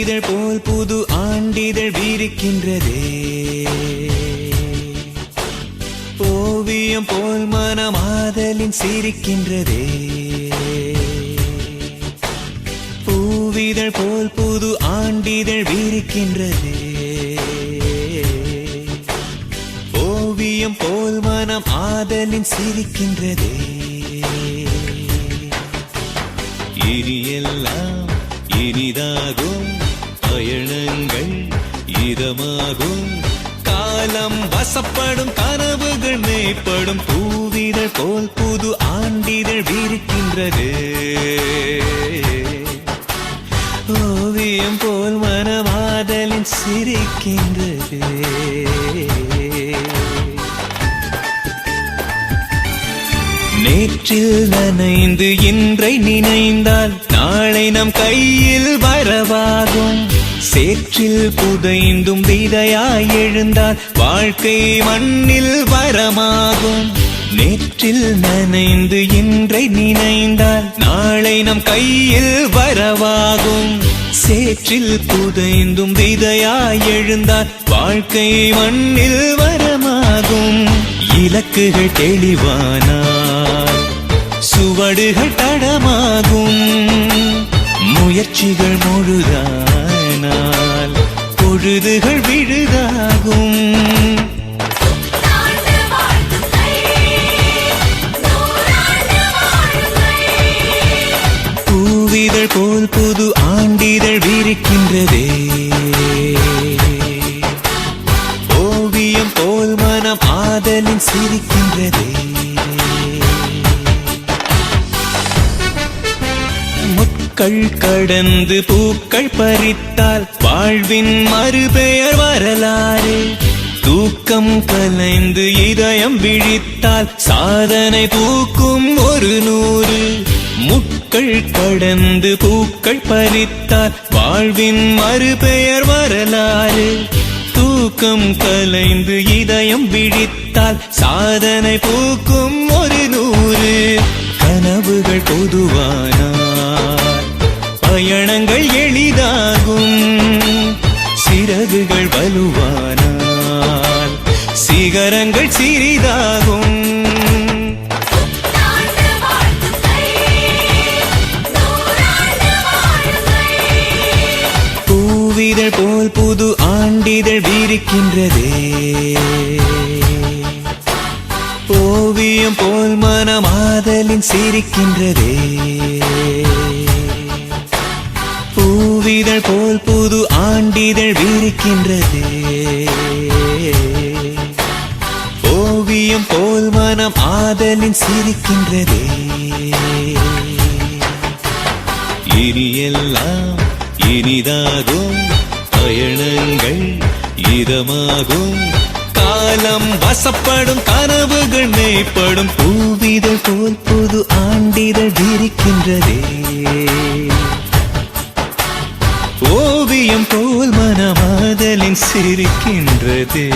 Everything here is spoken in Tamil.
பூவிதழ் போல் புது ஆண்டிதழ் வீரிக்கின்றதே. ஓவியம் போல் மனமாதலின் சிரிக்கின்றதே. பூவிதழ் போல் புது ஆண்டிதழ் வீரிக்கின்றதே. ஓவியம் போல் மனம் ஆதலின் சிரிக்கின்றதே. இனியெல்லாம் இனிதாகும் பயணங்கள் இதமாகும். காலம் வசப்படும் கனவுகள் மேம்படும் பூவிதழ் போல் புது ஆண்டிதழ் வீரிக்கின்றது. ஓவியம் போல் மனமாதலின் சிரிக்கின்றது. நேற்றில் நனைந்து இன்றை நினைந்தால் நாளை நம் கையில் வரவாகும். சேற்றில் புதைந்தும் விதையாய் எழுந்தால் வாழ்க்கை மண்ணில் வரமாகும். நேற்றில் நனைந்து இன்றை நினைந்தால் நாளை நம் கையில் வரவாகும். சேற்றில் புதைந்தும் விதையாய் எழுந்தால் வாழ்க்கை மண்ணில் வரமாகும். இலக்குகள் தெளிவானால் சுவடுகள் தடமாகும். முயற்சிகள் முழுதானால் பொழுதுகள் விழுதாகும். பூவிதழ் போல் புது ஆண்டிதழ் விரிக்கின்றதே. ஓவியம் போல் மனம் ஆதலின் சிரிக்கின்றதே. பூக்கள் கடந்து பூக்கள் பறித்தால் வாழ்வின் மறுபெயர் வரலாறு. தூக்கம் கலைந்து இதயம் விழித்தால் சாதனை பூக்கும் ஒரு நூறு. முட்கள் கடந்து பூக்கள் பறித்தால் வாழ்வின் மறுபெயர் வரலாறு. தூக்கம் கலைந்து இதயம் விழித்தால் சாதனை பூக்கும் ஒரு நூறு. கனவுகள் பொதுவானார் பயணங்கள் எளிதாகும். சிறகுகள் வலுவானால் சிகரங்கள் சிறிதாகும். பூவிதழ் போல் புது ஆண்டிதழ் வீரிக்கின்றதே. ஓவியம் போல் மனமாதலின் சிரிக்கின்றதே. பூவிதழ் போல் புது ஆண்டிதழ் விரிக்கின்றது. ஓவியம் போல் மனம் ஆதலின் சிரிக்கின்றதே. இனியெல்லாம் இனிதாகும் பயணங்கள் இதமாகும். காலம் வசப்படும் கனவுகள் மேய்ப்படும். பூவிதழ் போல் புது ஆண்டிதழ் விரிக்கின்றதே. ஓவியம் போல் மனமாதலின் சிரிக்கின்றதே.